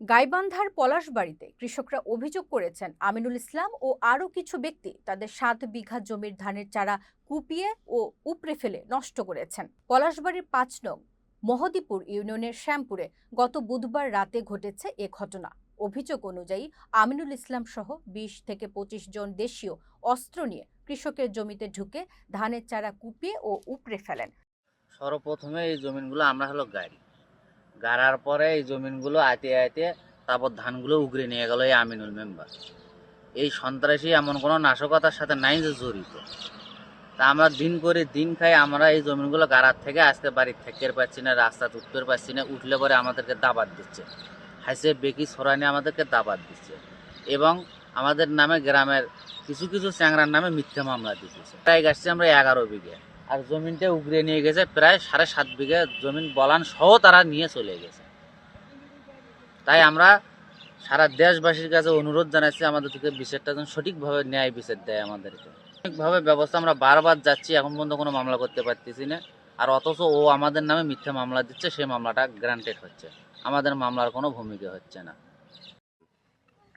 গাইবান্ধার পলাশবাড়িতে কৃষকরা অভিযোগ করেছেন, আমিনুল ইসলাম ও আরও কিছু ব্যক্তি তাদের সাত বিঘা জমির ধানের চারা কুপিয়ে ও উপড়ে ফেলে নষ্ট করেছেন। পলাশবাড়ির পাঁচ নং মহদীপুর ইউনিয়নের শ্যামপুরে গত বুধবার রাতে ঘটেছে এ ঘটনা। অভিযোগ অনুযায়ী আমিনুল ইসলাম সহ বিশ থেকে পঁচিশ জন দেশীয় অস্ত্র নিয়ে কৃষকের জমিতে ঢুকে ধানের চারা কুপিয়ে ও উপড়ে ফেলেন। সর্বপ্রথমে এই জমিনগুলো আমরা হলো গাড়ি। গাড়ার পরে এই জমিনগুলো আইতে আইতে তারপর ধানগুলো উগরে নিয়ে গেল এই আমিনুল মেম্বার। এই সন্ত্রাসী এমন কোনো নাশকতার সাথে নাই যে জড়িত। তা আমরা দিন করে দিন খাই আমরা এই জমিনগুলো গাড়ার থেকে আসতে বাড়ির থেকে পাচ্ছি না, রাস্তা উঠতে পারছি না, উঠলে পরে আমাদেরকে দাবাত দিচ্ছে। হাসে বেকি সরানি আমাদেরকে দাবাত দিচ্ছে এবং আমাদের নামে গ্রামের কিছু কিছু চ্যাংরার নামে মিথ্যা মামলা দিতেছে। তাই গাছছি আমরা এগারো বিঘে। আর জমিনটা উগড়ে নিয়ে গেছে, প্রায় সাড়ে সাত বিঘে জমিন বলান সহ তারা নিয়ে চলে গেছে। তাই আমরা সারা দেশবাসীর কাছে অনুরোধ জানাচ্ছি আমাদের থেকে বিচারটা যেন সঠিকভাবে ন্যায় বিচার দেয় আমাদেরকে। সঠিকভাবে ব্যবস্থা আমরা বারবার যাচ্ছি, এখন পর্যন্ত কোনো মামলা করতে পারতেছি না। আর অথচ ও আমাদের নামে মিথ্যা মামলা দিচ্ছে, সেই মামলাটা গ্রান্টেড হচ্ছে। আমাদের মামলার কোনো ভূমিকা হচ্ছে না।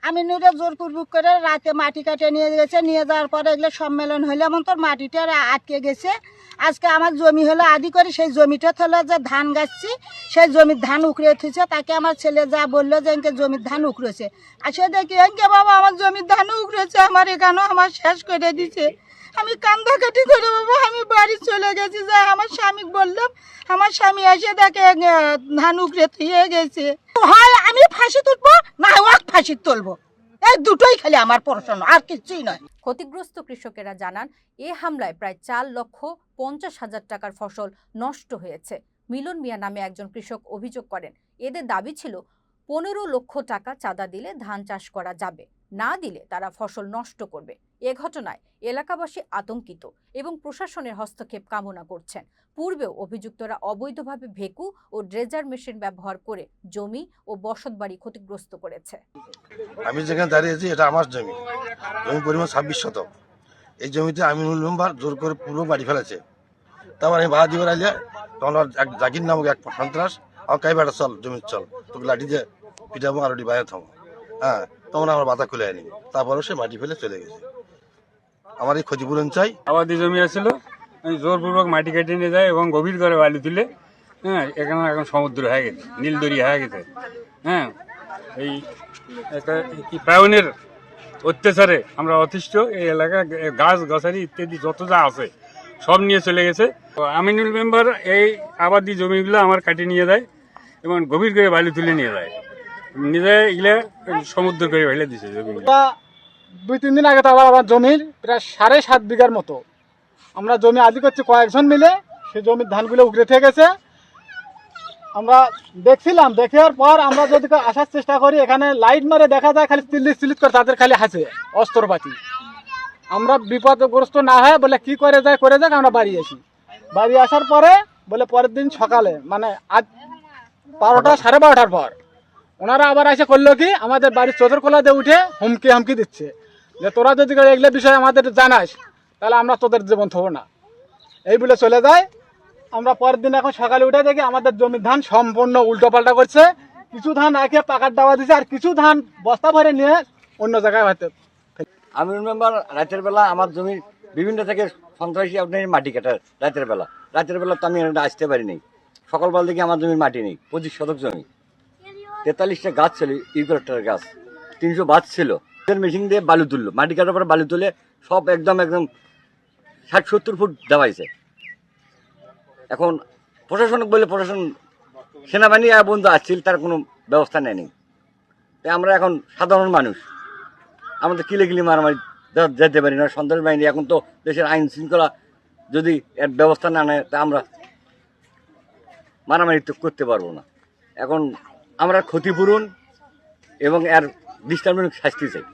আমি নুরে জোর কুরবুক করে রাতে মাটি কাটে নিয়ে গেছে, নিয়ে যাওয়ার পরে এগুলো সম্মেলন হলে এমন তোর মাটিটা আটকে গেছে। আজকে আমার জমি হলো আদি করে, সেই জমিটা হলো যে ধান গাছছি, সেই জমির ধান উকড়ে থুছে তাকে আমার ছেলে যা বলল যে এনকে জমির ধান উকড়েছে আর সে দেখি, এনকে বাবা, আমার জমির ধান উকড়েছে আমার এখানেও আমার শেষ করে দিছে। আমি কান্দাকাটি করে, বাবা, আমি বাড়ি চলে গেছি, যা আমার স্বামী বললাম আমার স্বামী এসে দেখে ধান উকড়ে থুয়ে গেছে। হয়, আমি ফাঁসি তুলবো ফাঁসি তুলবো। এই দুটোই খালি আমার প্রশ্ন, আর কিছুই নয়। ক্ষতিগ্রস্ত কৃষকেরা জানান, এ হামলায় প্রায় চার লক্ষ পঞ্চাশ হাজার টাকার ফসল নষ্ট হয়েছে। মিলন মিয়া নামে একজন কৃষক অভিযোগ করেন, এদের দাবি ছিল, পনেরো লক্ষ টাকা চাঁদা দিলে ধান চাষ করা যাবে। না দিলে তারা ফসল নষ্ট করবে। এ ঘটনায় এলাকাবাসী আতঙ্কিত এবং প্রশাসনের হস্তক্ষেপ কামনা করছেন। পূর্বেও অভিযুক্তরা অবৈধভাবে ভেকু ও ড্রেজার মেশিন ব্যবহার করে জমি ও বসতবাড়ি ক্ষতিগ্রস্ত করেছে। আমি যেখানে দাঁড়িয়ে আছি, এটা আমার জমি। জমি পরিমাণ ছাব্বিশ শতক। এই জমিতে আমিনুল মেম্বার জোর করে পুরো বাড়ি ফেলেছে। তারপর আমি বাধা দিবার আইলে এক নামক এক সন্ত্রাস আমার কাই বেটা চল, জমির চল, তোকে লাঠি দিয়ে পিঠাবো আর বাইরে থামো হ্যাঁ তখন আমার বাধা খুলে আনি তারপরে সে মাটি ফেলে চলে গেছে। আমার এই ক্ষতিপূরণ চাই। আবাদি জমি আছিল আমি জোরপূর্বক মাটি কেটে নিয়ে যায় এবং গভীর করে বালি তুলে হ্যাঁ এখানে এখন সমুদ্র হয়ে গেছে নীলদরি হয়ে গেছে হ্যাঁ। এই একটা কি প্রায়নের অত্যাচারে আমরা অতিষ্ঠ, এই এলাকা গাছ গাছারি ইত্যাদি যত যা আছে, সব নিয়ে চলে গেছে। আমিনুল মেম্বার এই আবাদি জমিগুলো আমার কাটিয়ে নিয়ে যায় এবং গভীর করে বালি তুলে নিয়ে যায়। দিছে দুই, তিন দিন আগে তো আবার আমার জমির প্রায় সাড়ে সাত বিঘার মতো। আমরা জমি আদি করছি কয়েকজন মিলে, সেই জমির ধানগুলো উগড়ে থেকে গেছে। আমরা দেখছিলাম, দেখার পর আমরা যদি আসার চেষ্টা করি, এখানে লাইট মারে দেখা যায় খালি চিল্লিশ চিল্লিশ করে তাদের খালি হাসে অস্ত্রপাতি। আমরা বিপদগ্রস্ত না হয় বলে কি করে যায়, করে যাক, আমরা বাড়ি আসি। বাড়ি আসার পরে বলে পরের দিন সকালে মানে আজ বারোটা, সাড়ে বারোটার পর। ওনারা আবার এসে করল কি? আমাদের বাড়ির চোদর কোলাতে উঠে হুমকি হামকি দিচ্ছে। যে তোরা যদি এগুলো বিষয়ে আমাদের জানাস, তাহলে আমরা তোদের জীবন থবো না। এই বলে চলে যায়। আমরা পরের দিন এখন সকালে উঠে দেখি আমাদের জমির ধান সম্পূর্ণ উল্টো পাল্টা করছে। কিছু ধান একে পাকার দাওয়া দিচ্ছে আর কিছু ধান বস্তা ভরে নিয়ে অন্য জায়গায় হয়তো আমি মেম্বার রাতের বেলা আমার জমির বিভিন্ন থেকে সন্ত্রাসী আপনার মাটি কাটা রাতের বেলা। রাতের বেলা তো আমি আসতে পারিনি সকালবেলা দেখি আমার জমির মাটি নেই, পঁচিশ শতক জমি। তেতাল্লিশটা গাছ ছিল ইউক্রেটার গাছ। তিনশো বাস ছিল। মেশিন দিয়ে বালু তুললো। মাটি কাটার পরে বালু তুলে সব একদম একদম ষাট, সত্তর ফুট দেওয়াইছে এখন প্রশাসনিক বলে প্রশাসন সেনাবাহিনী বন্ধু আসছিল তার কোনো ব্যবস্থা নেয়নি। তাই আমরা এখন সাধারণ মানুষ। আমাদের কিলে কিলে মারামারি যেতে পারি না, সন্ত্রাস বাহিনী এখন তো দেশের আইন শৃঙ্খলা যদি এর ব্যবস্থা না নেয়, তা আমরা মারামারি তো করতে পারব না। এখন আমরা ক্ষতিপূরণ এবং এর দৃষ্টান্তমূলক শাস্তি চাই।